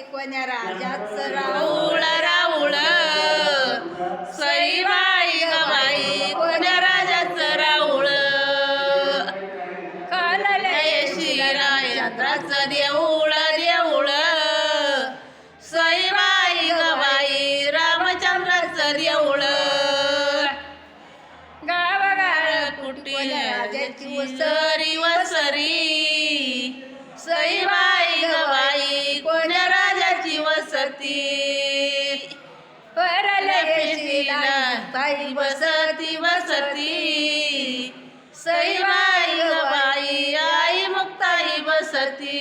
कोण्या राजाचं राऊळ राऊळ. सईबाई गबाई कोण्या राजाचं राऊळ जय शिरायात्राचं देऊळ देऊळ. सईबाई गबाई रामचंद्राचं देऊळ. गावगाळ कुटी राजाची वसरी वसरी. सईबाई वसती ताई बसती बसती. सईबाई गबाई आई मुक्ताई बसती.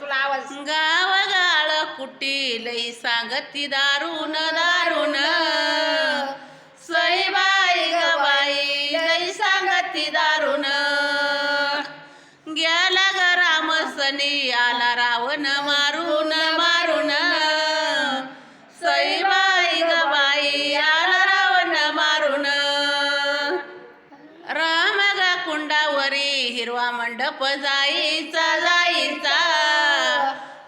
तुला आवाज गाव गाळ कुटी लई सांगती दारुण दारुण. हिरवा मंडप जाईचा जाईचा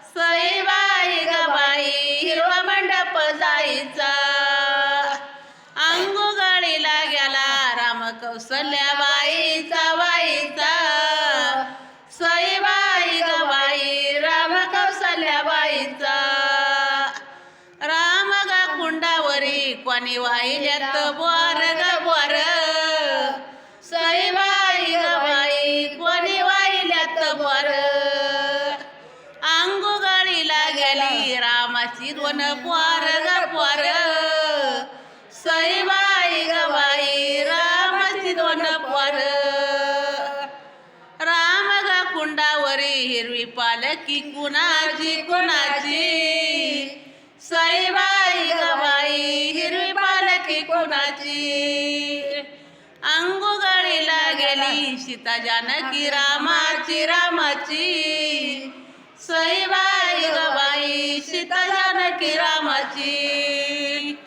सईबाई गबाई हिरवा मंडप जाईचा. अंगू गाडीला गेला राम कौसल्या बाईचा बाईचा सईबाई गबाई राम कौसल्या बाईचा. राम गा कुंडावरी कोणी वाहिल्यात बोर ग मामाची दोन पोर ग पोर. सईबाई गबाई रामाची दोन पोर. राम ग कुंडावरी हिरवी पालकी कुणाची कुणाची? सईबाई गबाई हिरवी पालकी कुणाची? अंगू गाडीला गेली सीता जानकी रामाची रामाची. सईबाई गबाई जानकी रामाची.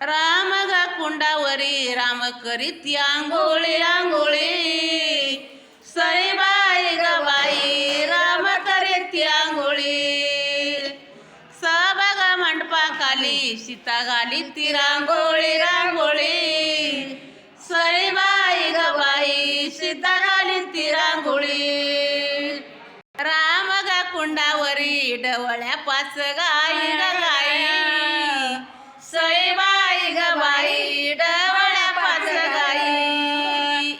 राम गा कुंडावरी राम करीत आंघोळी आंघोळी सईबाई गबाई राम करीत आंघोळी मंडपा मंडपाखाली सीता घाली ती रांगोळी रांगोळी. सईबाई गबाई सीता कुंडावरी डवळ्या पाच गाई ग गाई. सईबाई गबाई डवळ्या पाच गाई.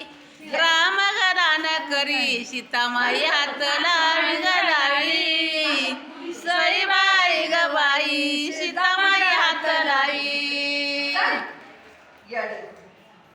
राम गदान करी सीतामाई हात लावी ग